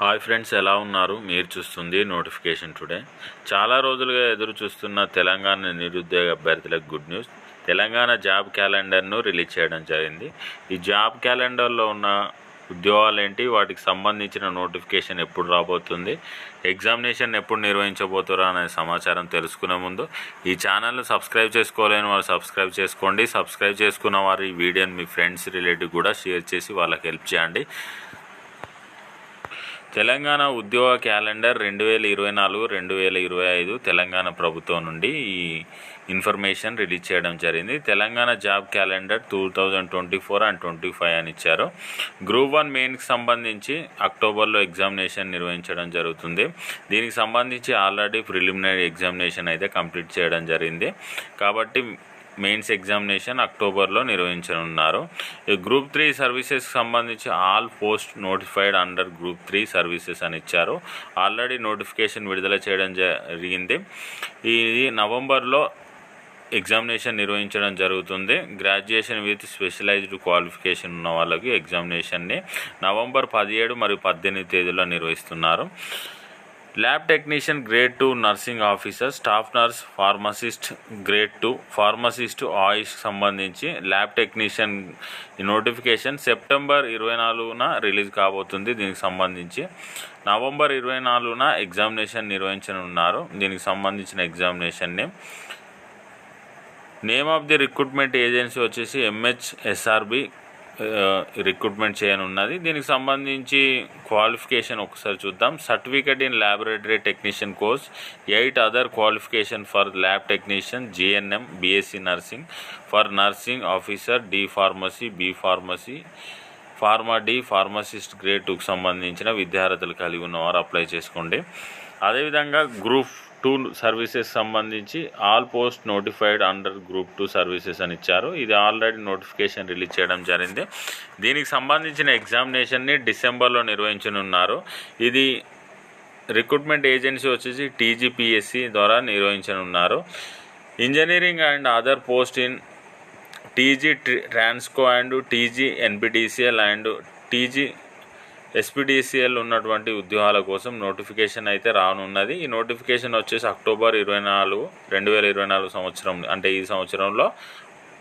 Hi friends ఎలా ఉన్నారు? మీరు చూస్తుంది నోటిఫికేషన్ టుడే. చాలా రోజులుగా ఎదురు చూస్తున్న తెలంగాణ నిరుద్యోగ అభ్యర్థులకు గుడ్ న్యూస్. తెలంగాణ జాబ్ క్యాలెండర్ను రిలీజ్ చేయడం జరిగింది. ఈ జాబ్ క్యాలెండర్లో ఉన్న ఉద్యోగాలు ఏంటి వాటికి సంబంధించిన నోటిఫికేషన్ ఎప్పుడు రాబోతుంది? ఎగ్జామినేషన్ ఎప్పుడు నిర్వహించబోతురా అనే సమాచారం తెలుసుకునే ముందు ఈ ఛానల్ని సబ్స్క్రైబ్ చేసుకోలేని వారు సబ్స్క్రైబ్ చేసుకోండి. సబ్స్క్రైబ్ చేసుకున్న వారు ఈ వీడియోని మీ ఫ్రెండ్స్ రిలేటివ్ కూడా షేర్ చేసి వాళ్ళకి హెల్ప్ చేయండి. తెలంగాణ ఉద్యోగ క్యాలెండర్ రెండు వేల ఇరవై నాలుగు రెండు వేల ఇరవై ఐదు తెలంగాణ ప్రభుత్వం నుండి ఈ ఇన్ఫర్మేషన్ రిలీజ్ చేయడం జరిగింది. Telangana job calendar two thousand twenty four and twenty five అని ఇచ్చారు. గ్రూప్ వన్ మెయిన్కి సంబంధించి అక్టోబర్లో ఎగ్జామినేషన్ నిర్వహించడం జరుగుతుంది. దీనికి సంబంధించి ఆల్రెడీ ప్రిలిమినరీ ఎగ్జామినేషన్ అయితే కంప్లీట్ చేయడం జరిగింది. కాబట్టి మెయిన్స్ ఎగ్జామినేషన్ అక్టోబర్లో నిర్వహించనున్నారు. ఈ గ్రూప్ త్రీ సర్వీసెస్కి సంబంధించి all post notified under group three services అని ఇచ్చారు. ఆల్రెడీ నోటిఫికేషన్ విడుదల చేయడం జరిగింది. ఇది నవంబర్లో ఎగ్జామినేషన్ నిర్వహించడం జరుగుతుంది. గ్రాడ్యుయేషన్ విత్ స్పెషలైజ్డ్ క్వాలిఫికేషన్ ఉన్న వాళ్ళకి ఎగ్జామినేషన్ని నవంబర్ పదిహేడు మరియు పద్దెనిమిది తేదీలో నిర్వహిస్తున్నారు. Lab technician grade two nursing officer staff nurse pharmacist grade two. Pharmacist AYUSH సంబంధించి ల్యాబ్ టెక్నీషియన్ నోటిఫికేషన్ సెప్టెంబర్ ఇరవై నాలుగున రిలీజ్ కాబోతుంది దీనికి సంబంధించి. నవంబర్ ఇరవై నాలుగున ఎగ్జామినేషన్ నిర్వహించనున్నారు. దీనికి సంబంధించిన ఎగ్జామినేషన్ని name of the recruitment agency వచ్చేసి ఎంహెచ్ఎస్ఆర్బి రిక్రూట్మెంట్ చేయనున్నది దీనికి సంబంధించి క్వాలిఫికేషన్ ఒకసారి చూద్దాం. Certificate in laboratory technician course eight other qualification for lab technician GNM BSc nursing for nursing officer D pharmacy B pharmacy pharma D pharmacist grade టూకి సంబంధించిన విద్యార్థులు కలిగి ఉన్నవారు అప్లై చేసుకోండి. అదేవిధంగా గ్రూప్ టూ సర్వీసెస్ సంబంధించి all post notified under group two services అని ఇచ్చారు. ఇది ఆల్రెడీ నోటిఫికేషన్ రిలీజ్ చేయడం జరిగింది. దీనికి సంబంధించిన ఎగ్జామినేషన్ని డిసెంబర్లో నిర్వహించనున్నారు. ఇది రిక్రూట్మెంట్ ఏజెన్సీ వచ్చేసి టీజీపీఎస్సి ద్వారా నిర్వహించనున్నారు. Engineering and other post in TG Transco and TG NPDCL and TG SPDCL ఉన్నటువంటి ఉద్యోగాల కోసం నోటిఫికేషన్ అయితే రానున్నది. ఈ నోటిఫికేషన్ వచ్చేసి అక్టోబర్ ఇరవై నాలుగు రెండు వేల ఇరవై నాలుగు సంవత్సరం అంటే ఈ సంవత్సరంలో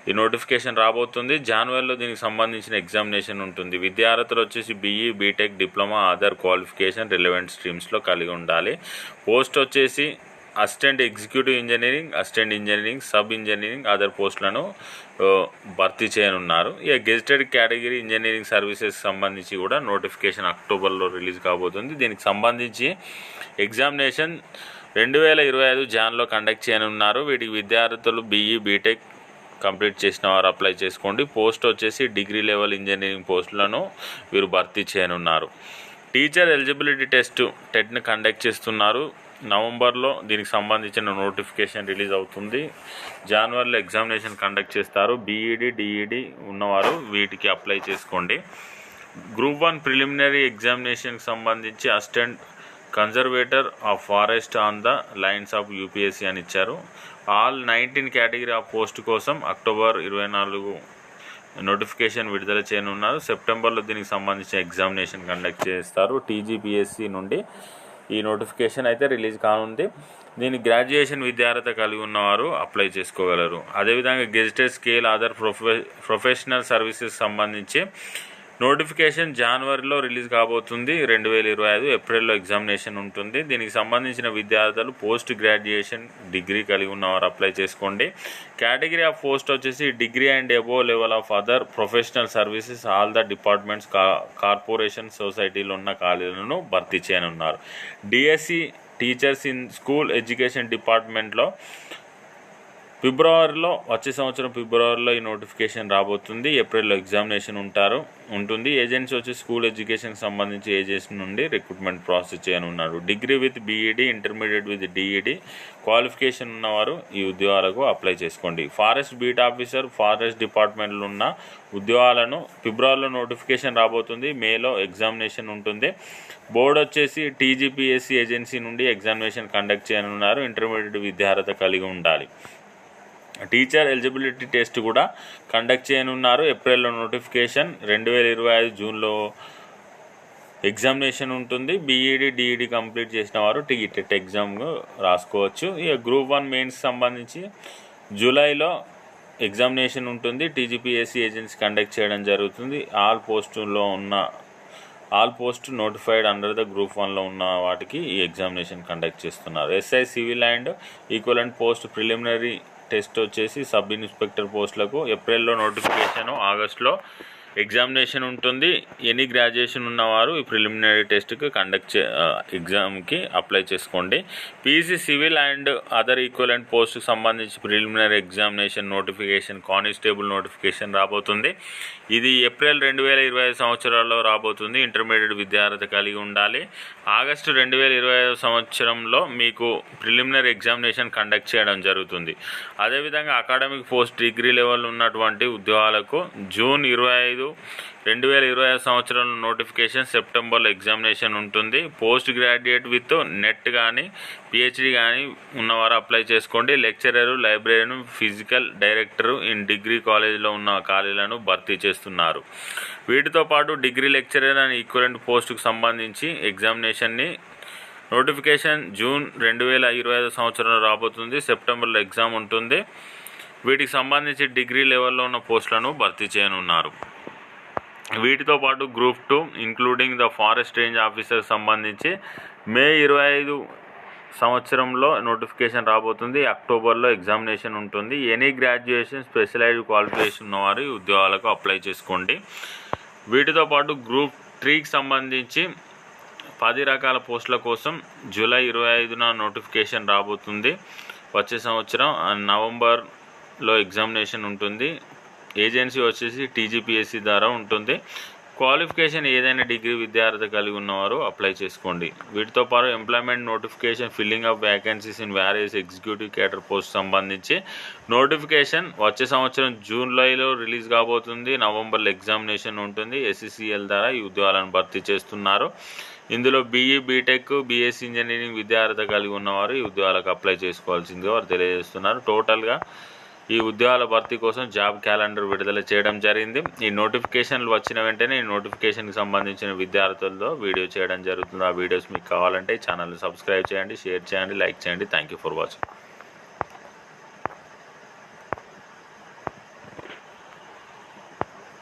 ఈ నోటిఫికేషన్ రాబోతుంది. జనవరిలో దీనికి సంబంధించిన ఎగ్జామినేషన్ ఉంటుంది. విద్యార్థులు వచ్చేసి BE BTech diploma other qualification relevant స్ట్రీమ్స్లో కలిగి ఉండాలి. పోస్ట్ వచ్చేసి assistant executive engineering assistant engineering sub engineering other పోస్టులను భర్తీ చేయనున్నారు. ఇక గెజిటెడ్ కేటగిరీ ఇంజనీరింగ్ సర్వీసెస్ సంబంధించి కూడా నోటిఫికేషన్ అక్టోబర్లో రిలీజ్ కాబోతుంది. దీనికి సంబంధించి ఎగ్జామినేషన్ రెండు వేల ఇరవై ఐదు జాన్లో కండక్ట్ చేయనున్నారు. వీటికి విద్యార్థులు బీఈ బీటెక్ కంప్లీట్ చేసిన వారు అప్లై చేసుకోండి. పోస్ట్ వచ్చేసి డిగ్రీ లెవెల్ ఇంజనీరింగ్ పోస్టులను వీరు భర్తీ చేయనున్నారు. టీచర్ ఎలిజిబిలిటీ టెస్ట్ టెట్ని కండక్ట్ చేస్తున్నారు. నవంబర్లో దీనికి సంబంధించిన నోటిఫికేషన్ రిలీజ్ అవుతుంది. జనవరిలో ఎగ్జామినేషన్ కండక్ట్ చేస్తారు. బీఈడి డిఈడి ఉన్నవారు వీటికి అప్లై చేసుకోండి. గ్రూప్ వన్ ప్రిలిమినరీ ఎగ్జామినేషన్కి సంబంధించి assistant conservator of forest on the lines of UPSC అని ఇచ్చారు. All nineteen category of post కోసం అక్టోబర్ ఇరవై నాలుగు నోటిఫికేషన్ విడుదల చేయనున్నారు. సెప్టెంబర్లో దీనికి సంబంధించిన ఎగ్జామినేషన్ కండక్ట్ చేస్తారు. టీజీపీఎస్సీ నుండి ఈ నోటిఫికేషన్ అయితే రిలీజ్ కానుంది. దీని గ్రాడ్యుయేషన్ విద్యార్హత కలిగి ఉన్నవారు అప్లై చేసుకోగలరు. అదేవిధంగా గెజిటెడ్ స్కేల్ అదర్ ప్రొఫె ప్రొఫెషనల్ సర్వీసెస్ సంబంధించి నోటిఫికేషన్ జనవరిలో రిలీజ్ కాబోతుంది. రెండు వేల ఇరవై ఐదు ఏప్రిల్లో ఎగ్జామినేషన్ ఉంటుంది. దీనికి సంబంధించిన విద్యార్థులు పోస్ట్ గ్రాడ్యుయేషన్ డిగ్రీ కలిగి ఉన్నవారు అప్లై చేసుకోండి. కేటగిరీ ఆఫ్ పోస్ట్ వచ్చేసి degree and above level of other professional services all the departments కా కార్పొరేషన్ సొసైటీలో ఉన్న ఖాళీలను భర్తీ చేయనున్నారు. DSC teachers in school education డిపార్ట్మెంట్లో ఫిబ్రవరిలో వచ్చే సంవత్సరం ఫిబ్రవరిలో ఈ నోటిఫికేషన్ రాబోతుంది. ఏప్రిల్లో ఎగ్జామినేషన్ ఉంటారు ఉంటుంది. ఏజెన్సీ వచ్చి స్కూల్ ఎడ్యుకేషన్కి సంబంధించి ఏజెన్సీ నుండి రిక్రూట్మెంట్ ప్రాసెస్ చేయనున్నారు. Degree with BEd intermediate with DEd qualification ఉన్నవారు ఈ ఉద్యోగాలకు అప్లై చేసుకోండి. ఫారెస్ట్ బీట్ ఆఫీసర్ ఫారెస్ట్ డిపార్ట్మెంట్లో ఉన్న ఉద్యోగాలను ఫిబ్రవరిలో నోటిఫికేషన్ రాబోతుంది. మేలో ఎగ్జామినేషన్ ఉంటుంది. బోర్డు వచ్చేసి టీజీపీఎస్సీ ఏజెన్సీ నుండి ఎగ్జామినేషన్ కండక్ట్ చేయనున్నారు. ఇంటర్మీడియట్ విద్యార్హత కలిగి ఉండాలి. టీచర్ ఎలిజిబిలిటీ టెస్ట్ కూడా కండక్ట్ చేయనున్నారు. ఏప్రిల్లో నోటిఫికేషన్ రెండు వేల ఇరవై ఐదు జూన్లో ఎగ్జామినేషన్ ఉంటుంది. బీఈడి డిఈడి కంప్లీట్ చేసిన వారు టీటెట్ ఎగ్జామ్ రాసుకోవచ్చు. ఇక గ్రూప్ వన్ మెయిన్స్ సంబంధించి జూలైలో ఎగ్జామినేషన్ ఉంటుంది. టీజీపీఎస్సీ ఏజెన్సీ కండక్ట్ చేయడం జరుగుతుంది. ఆల్ పోస్టుల్లో ఉన్న all post notified under the group వన్లో ఉన్న వాటికి ఈ ఎగ్జామినేషన్ కండక్ట్ చేస్తున్నారు. SI civil and equivalent post preliminary test వచ్చేసి సబ్ ఇన్స్పెక్టర్ పోస్టులకు ఏప్రిల్లో నోటిఫికేషన్ ఆగస్ట్లో ఎగ్జామినేషన్ ఉంటుంది. ఎనీ గ్రాడ్యుయేషన్ ఉన్నవారు ఈ ప్రిలిమినరీ టెస్ట్కి కండక్ట్ చే ఎగ్జామ్కి అప్లై చేసుకోండి. PC civil and other equivalent పోస్ట్కి సంబంధించి preliminary examination notification constable notification రాబోతుంది. ఇది ఏప్రిల్ రెండు వేల ఇరవై ఐదు సంవత్సరాల్లో రాబోతుంది. ఇంటర్మీడియట్ విద్యార్థి కలిగి ఉండాలి. ఆగస్టు రెండు వేల ఇరవై ఐదు సంవత్సరంలో మీకు ప్రిలిమినరీ ఎగ్జామినేషన్ కండక్ట్ చేయడం జరుగుతుంది. అదేవిధంగా అకాడమిక్ పోస్ట్ డిగ్రీ లెవెల్ ఉన్నటువంటి ఉద్యోగాలకు జూన్ ఇరవై ఐదు రెండు వేల ఇరవై ఐదు సంవత్సరంలో నోటిఫికేషన్ సెప్టెంబర్లో ఎగ్జామినేషన్ ఉంటుంది. పోస్ట్ గ్రాడ్యుయేట్ విత్ నెట్ కానీ పిహెచ్డి కానీ ఉన్నవారు అప్లై చేసుకోండి. Lecturer లైబ్రరీను physical director in degree కాలేజీలో ఉన్న ఖాళీలను భర్తీ చేస్తున్నారు. వీటితో పాటు డిగ్రీ లెక్చరర్ అండ్ ఈక్వలెంట్ పోస్టుకు సంబంధించి ఎగ్జామినేషన్ని నోటిఫికేషన్ జూన్ రెండు వేల ఇరవై ఐదు సంవత్సరంలో రాబోతుంది. సెప్టెంబర్లో ఎగ్జామ్ ఉంటుంది. వీటికి సంబంధించి డిగ్రీ లెవెల్లో ఉన్న పోస్టులను భర్తీ చేయనున్నారు. వీటితో పాటు group two including the forest range officer సంబంధించి మే ఇరవై ఐదు సంవత్సరంలో నోటిఫికేషన్ రాబోతుంది. అక్టోబర్లో ఎగ్జామినేషన్ ఉంటుంది. ఎనీ గ్రాడ్యుయేషన్ స్పెషలైజ్డ్ క్వాలిఫికేషన్ ఉన్నవారు ఈ ఉద్యోగాలకు అప్లై చేసుకోండి. వీటితో పాటు గ్రూప్ త్రీకి సంబంధించి పది రకాల పోస్టుల కోసం జూలై ఇరవై ఐదున నోటిఫికేషన్ రాబోతుంది. వచ్చే సంవత్సరం నవంబర్లో ఎగ్జామినేషన్ ఉంటుంది. ఏజెన్సీ వచ్చేసి టీజీపీఎస్సీ ద్వారా ఉంటుంది. క్వాలిఫికేషన్ ఏదైనా డిగ్రీ విద్యార్థి కలిగి ఉన్నవారు అప్లై చేసుకోండి. వీటితో పాటు employment notification filling of vacancies in various executive cadre post సంబంధించి నోటిఫికేషన్ వచ్చే సంవత్సరం జూన్లో రిలీజ్ కాబోతుంది. నవంబర్లో ఎగ్జామినేషన్ ఉంటుంది. ఎస్సీసీఎల్ ద్వారా ఈ ఉద్యోగాలను భర్తీ చేస్తున్నారు. ఇందులో బీఈ బీటెక్ బీఎస్సీ ఇంజనీరింగ్ విద్యార్థి కలిగి ఉన్నవారు ఈ ఉద్యోగాలకు అప్లై చేసుకోవాల్సిందిగా వారు తెలియజేస్తున్నారు. టోటల్గా ఈ ఉద్యోగాల భర్తీ కోసం జాబ్ క్యాలెండర్ విడుదల చేయడం జరిగింది. ఈ నోటిఫికేషన్లు వచ్చిన వెంటనే ఈ నోటిఫికేషన్కి సంబంధించిన విద్యార్థులతో వీడియో చేయడం జరుగుతుంది. ఆ వీడియోస్ మీకు కావాలంటే ఛానల్ని సబ్స్క్రైబ్ చేయండి షేర్ చేయండి లైక్ చేయండి. Thank you for watching